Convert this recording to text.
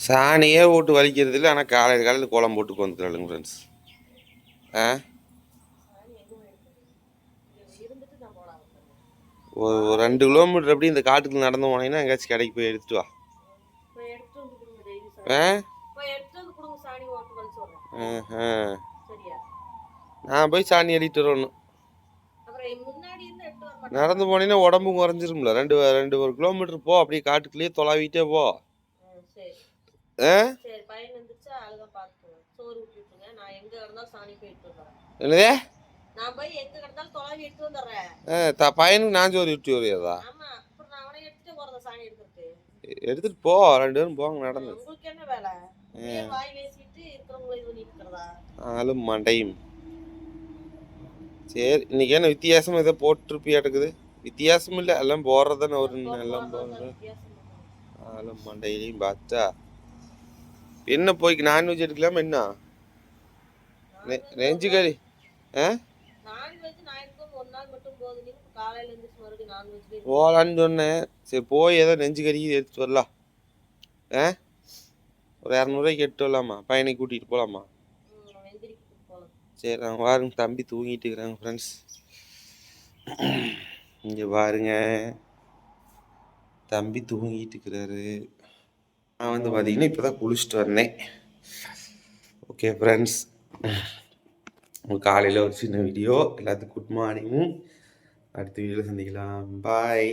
சாணியே போட்டு வலிக்கிறது இல்லை ஆனால் காலையில் காலையில் கோலம் போட்டு வந்துக்கிறாளுங்க ஃப்ரெண்ட்ஸ் ஆ? ஒரு ஒரு ரெண்டு கிலோமீட்டர் அப்படி இந்த காட்டுக்கு நடந்து போனீங்கன்னா எங்கேயாச்சும் கடைக்கு போய் எடுத்துட்டு வா. ஆ? நான் போய் சாணி அடிட்டு வரணும் நடந்து போனீங்கன்னா உடம்பு குறைஞ்சிரும்ல. ரெண்டு ரெண்டு ஒரு கிலோமீட்டர் போ அப்படியே காட்டுக்குள்ளேயே தொலாவிட்டே போ. என்னதே? பையனுக்கு நான் சோறு விட்டு வரையாதா எடுத்துட்டு போ ரெண்டு பேரும் போங்க நடந்து. ஆளும் மண்டையும். சரி இன்னைக்கு என்ன வித்தியாசம் ஏதோ போட்டிருப்பியாட்டுக்குது? வித்தியாசம் இல்லை எல்லாம் போடுறதானே ஒரு எல்லாம் போடுறது. ஆளும் மண்டையிலையும் பார்த்தா என்ன போய்க்கு? நான்வெஜ் எடுக்கலாமா என்ன? நெஞ்சு கறி ஆ? போகலான்னு சொன்னேன். சரி போய் ஏதோ நெஞ்சு கறி எடுத்துட்டு வரலாம். ஆ? ஒரு இரநூறுவாய்க்கு எடுத்து வரலாமா? பையனை கூட்டிகிட்டு போகலாமா சரி நான் பாருங்க தம்பி தூங்கிட்டு இருக்கிறாங்க ஃப்ரெண்ட்ஸ் இங்கே பாருங்க. தம்பி தூங்கிட்டு இருக்கிறாரு. நான் வந்து பார்த்தீங்கன்னா இப்போ தான் குளிச்சுட்டு வந்தேன். ஓகே ஃப்ரெண்ட்ஸ் காலையில் ஒரு சின்ன வீடியோ எல்லாத்துக்கும் குட் மார்னிங்கும் அடுத்த வீடியோவில் சந்திக்கலாம். பாய்